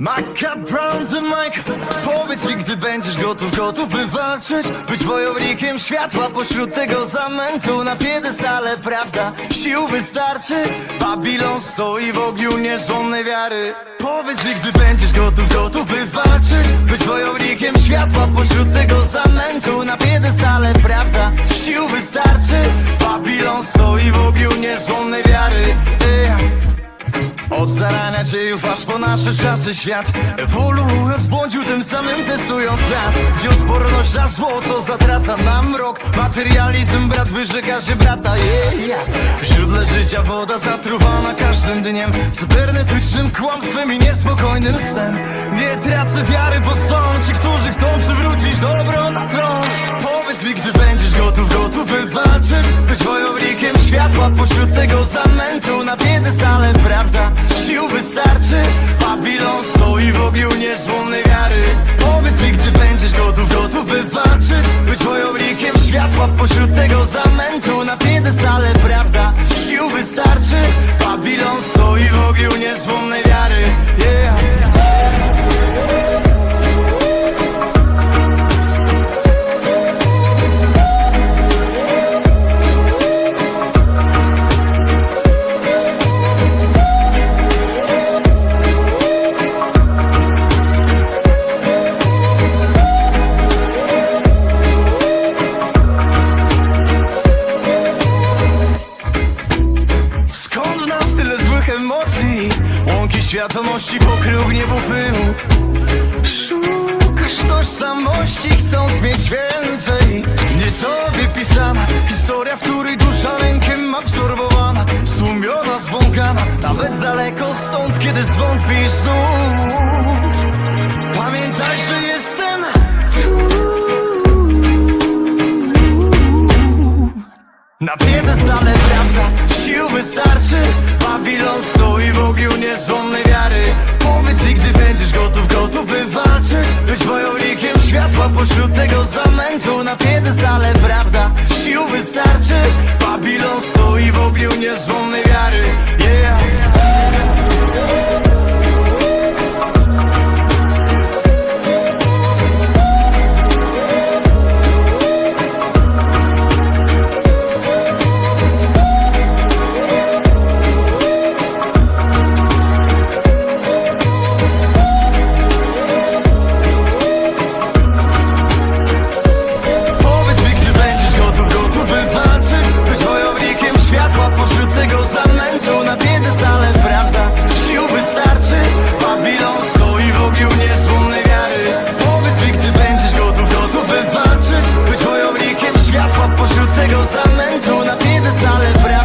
Maka Brown to Mike. Powiedz mi, gdy będziesz gotów, gotów by walczyć Być wojownikiem światła pośród tego zamętu Na piedestale, prawda, sił wystarczy. Babilon stoi w ogniu niezłomnej wiary. Powiedz mi, gdy będziesz gotów, gotów by walczyć Być wojownikiem światła pośród tego zamętu Na piedestale, prawda, sił wystarczy. Babilon stoi w ogniu niezłomnej. Od zarania dziejów aż po nasze czasy świat. Ewoluując błądził tym samym testując nas. Gdzie odporność na zło co zatraca nam rok. Materializm brat wyrzeka się brata yeah, yeah. Źródle życia woda zatruwana każdym dniem. Cybernetycznym kłamstwem i niespokojnym snem. Nie tracę wiary, bo są ci, którzy chcą przywrócić dobro na tron. Powiedz mi, gdy będziesz gotów, gotów by walczyć Być wojownikiem światła pośród tego zamętu. Na piedestale, prawda, sił wystarczy. Babilon stoi w ogniu niezłomnej wiary. Powiedz mi, gdy będziesz gotów, gotów by walczyć Być wojownikiem światła pośród tego zamętu emocji? Łąki świadomości pokrył gniewu pył Szukasz tożsamości, chcąc mieć więcej. Nie tobie pisana Historia, w której dusza lękiem absorbowana Stłumiona, zwąkana Nawet daleko stąd, kiedy zwątpisz znów. Pamiętaj, że jestem tu. Na piedestale prawda, sił wystarczy Babilon stoi w ogniu niezłomnej wiary. Powiedz mi, gdy będziesz gotów, gotów by walczyć Być wojownikiem światła pośród tego zamętu Na piedestale prawda, sił wystarczy. Babilon stoi w ogniu niezłomnej pożytego zamętu. Na biedę, ale prawda? Sił wystarczy. Babilon stoi w ogniu niezłomnej wiary. Powiedz mi, gdy będziesz gotów, gotów by walczyć Być wojownikiem światła pożytego zamętu. Na biedę, ale prawda?